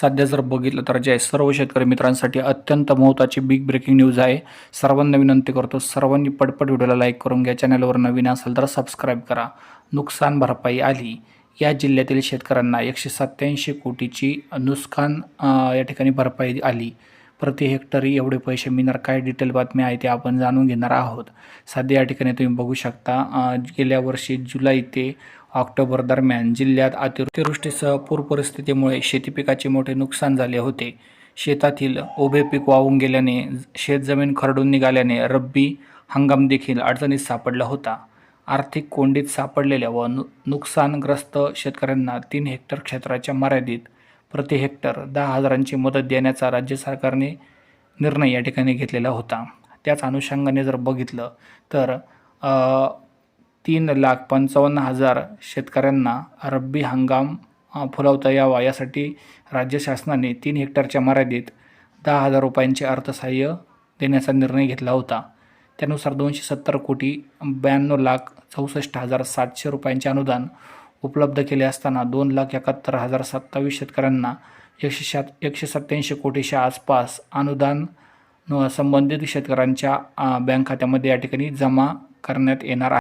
सध्या जर बघितलं तर जे सर्व शेतकरी मित्रांसाठी अत्यंत महत्त्वाची बिग ब्रेकिंग न्यूज आहे. सर्वांना विनंती करतो सर्वांनी पटपट व्हिडिओला लाईक करून घ्या. चॅनलवर नवीन असेल तर सबस्क्राईब करा. नुकसान भरपाई आली. या जिल्ह्यातील शेतकऱ्यांना एकशे सत्याऐंशी कोटीची नुकसान या ठिकाणी भरपाई आली. प्रति हेक्टरी एवढे पैसे मिळणार काय डिटेल बातमी आहे ते आपण जाणून घेणार आहोत. सध्या या ठिकाणी तुम्ही बघू शकता गेल्या वर्षी जुलै ते ऑक्टोबर दरम्यान जिल्ह्यात अतिवृष्टीसह पूर परिस्थितीमुळे शेती पिकाचे मोठे नुकसान झाले होते. शेतातील उभे पीक वाहून गेल्याने शेतजमीन खरडून निघाल्याने रब्बी हंगाम देखील अडचणीत सापडला होता. आर्थिक कोंडीत सापडलेल्या व नु नुकसानग्रस्त शेतकऱ्यांना तीन हेक्टर क्षेत्राच्या मर्यादित प्रति हेक्टर दहा हजारांची मदत देण्याचा राज्य सरकारने निर्णय या ठिकाणी घेतलेला होता. त्याच अनुषंगाने जर बघितलं तर तीन लाख पंचावन्न हजार शेतकऱ्यांना रब्बी हंगाम फुलवता यावा. यासाठी राज्य शासनाने तीन हेक्टरच्या मर्यादित दहा हजार रुपयांचे अर्थसहाय्य देण्याचा निर्णय घेतला होता. त्यानुसार दोनशे सत्तर कोटी ब्याण्णव लाख चौसष्ट हजार सातशे रुपयांचे अनुदान उपलब्ध केले असताना दोन लाख एकाहत्तर हजार सत्तावीस शेतकऱ्यांना एकशे सात एकशे सत्त्याऐंशी कोटीच्या आसपास अनुदान संबंधित शेतकऱ्यांच्या बँक खात्यामध्ये या ठिकाणी जमा करण्यात येणार आहे.